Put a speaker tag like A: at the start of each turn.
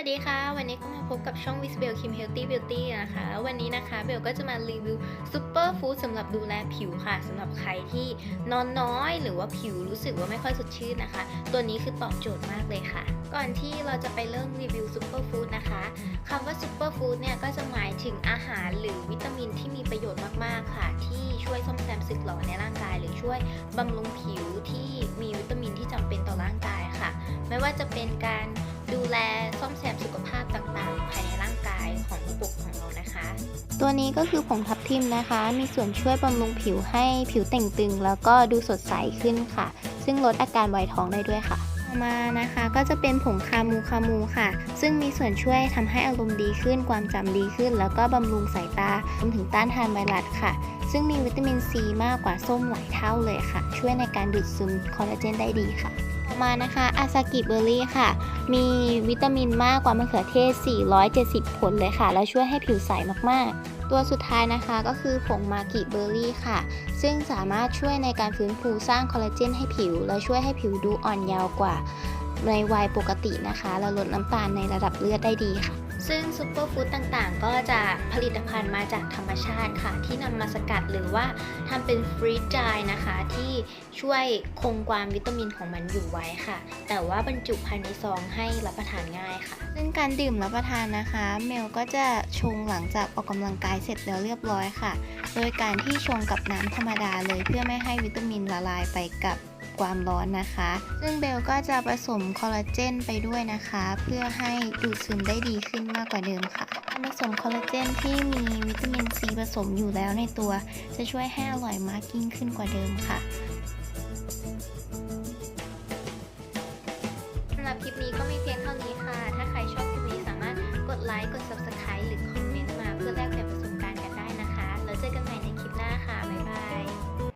A: วัสดีค่ะ วันนี้ก็มาพบกับช่อง w i s b e l Kim Healthy Beauty นะคะ วันนี้นะคะเบลก็จะมารีวิวซูเปอร์ฟู้ดสำหรับดูแลผิวค่ะสำหรับใครที่นอนน้อย หรือว่าผิวรู้สึกว่าไม่ค่อยสดชื่นนะคะ ตัวนี้คือตอบโจทย์มากเลยค่ะ ก่อนที่เราจะไปเริ่มรีวิวซูเปอร์ฟู้ดนะคะคำว่าซูเปอร์ฟู้ดเนี่ยก็จะหมายถึงอาหารหรือวิตามินที่มีประโยชน์มากๆค่ะ ที่ช่วยซ่อมแซมสึกหรอในร่างกาย หรือช่วยบำรุงผิวที่มีวิตามินที่จำเป็นต่อร่างกายค่ะ ไม่ว่าจะเป็นการ ดูแลซ่อมแซมสุขภาพต่างๆ ภายในร่างกายของระบบของเรานะคะ ตัวนี้ก็คือผงทับทิมนะคะ มีส่วนช่วยบำรุงผิวให้ผิวเต่งตึง แล้วก็ดูสดใสขึ้นค่ะ ซึ่งลดอาการไวท้องได้ด้วยค่ะต่อมานะคะก็จะเป็นผงคามูคามูค่ะ ซึ่งมีส่วนช่วยทำให้อารมณ์ดีขึ้น ความจำดีขึ้น แล้วก็บำรุงสายตารวมถึงต้านทานไวรัสค่ะ ซึ่งมีวิตามินซีมากกว่าส้มหลายเท่าเลยค่ะ ช่วยในการดูดซึมคอลลาเจนได้ดีค่ะ ต่อมานะคะอาซากิเบอร์รี่ค่ะ มีวิตามินมากกว่ามะเขือเทศ 470 ผลเลยค่ะ และช่วยให้ผิวใสมากๆตัวสุดท้ายนะคะก็คือผงมากิเบอร์รี่ค่ะ ซึ่งสามารถช่วยในการฟื้นฟูสร้างคอลลาเจนให้ผิว และช่วยให้ผิวดูอ่อนเยาว์กว่าในวัยปกตินะคะ และลดน้ำตาลในระดับเลือดได้ดีค่ะ ซึ่งซูเปอร์ฟู้ดต่างๆ ก็จะผลิตภัณฑ์มาจากธรรมชาติค่ะ ที่นำมาสกัดหรือว่าทำเป็นฟรีดจายนะคะ ที่ช่วยคงความวิตามินของมันอยู่ไว้ค่ะ แต่ว่าบรรจุภายในซองให้รับประทานง่ายค่ะ ซึ่งการดื่มรับประทานนะคะ เมลก็จะชงหลังจากออกกำลังกายเสร็จแล้วเรียบร้อยค่ะ โดยการที่ชงกับน้ำธรรมดาเลยเพื่อไม่ให้วิตามินละลายไปกับ ความร้อนนะคะ ซึ่งเบลก็จะผสมคอลลาเจนไปด้วยนะคะ เพื่อให้ดูดซึมได้ดีขึ้นมากกว่าเดิมค่ะการผสมคอลลาเจนที่มีวิตามินซีผสมอยู่แล้วในตัว จะช่วยให้อร่อยมากยิ่งขึ้นกว่าเดิมค่ะสำหรับคลิปนี้ก็มีเพียงเท่านี้ค่ะ ถ้าใครชอบคลิปนี้สามารถกดไลค์กด subscribe